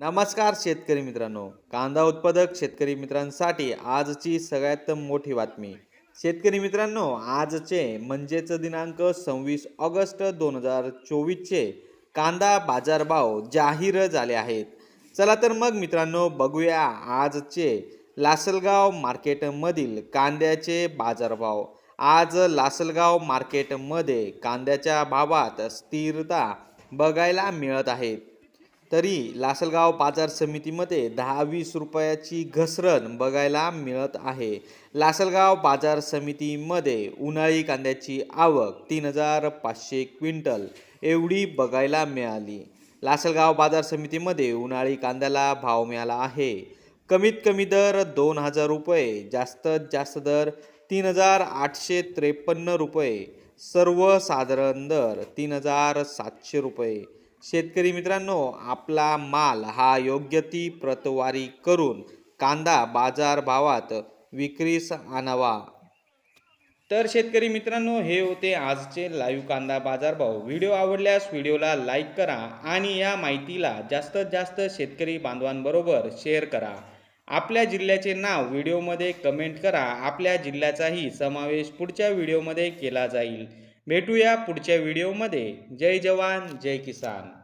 नमस्कार शेतकरी मित्रांनो. कांदा उत्पादक शेतकरी मित्रांसाठी आजची सगळ्यात मोठी बातमी. शेतकरी मित्रांनो आजचे म्हणजेच दिनांक सव्वीस ऑगस्ट दोन हजार चोवीसचे कांदा बाजारभाव जाहीर झाले आहेत. चला तर मग मित्रांनो बघूया आजचे लासलगाव मार्केटमधील कांद्याचे बाजारभाव. आज लासलगाव मार्केटमध्ये कांद्याच्या भावात स्थिरता बघायला मिळत आहेत तरी लासलगाव बाजार समितीमध्ये दहा वीस रुपयाची घसरण बघायला मिळत आहे. लासलगाव बाजार समितीमध्ये उन्हाळी कांद्याची आवक तीन हजार पाचशे क्विंटल एवढी बघायला मिळाली. लासलगाव बाजार समितीमध्ये उन्हाळी कांद्याला भाव मिळाला आहे. कमीत कमी दर दोन हजार रुपये जास्तीत जास्त दर तीन हजार आठशे त्रेपन्न रुपये सर्वसाधारण दर तीन हजार सातशे रुपये. शेतकरी मित्रांनो आपला माल हा योग्य ती प्रतवारी करून कांदा बाजारभावात विक्रीस आणावा. तर शेतकरी मित्रांनो हे होते आजचे लाईव्ह कांदा बाजारभाव. व्हिडिओ आवडल्यास व्हिडिओला लाईक करा आणि या माहितीला जास्तीत जास्त शेतकरी बांधवांबरोबर शेअर करा. आपल्या जिल्ह्याचे नाव व्हिडिओमध्ये कमेंट करा. आपल्या जिल्ह्याचाही समावेश पुढच्या व्हिडिओमध्ये केला जाईल. भेटूया पुढच्या व्हिडिओमध्ये. जय जवान जय किसान.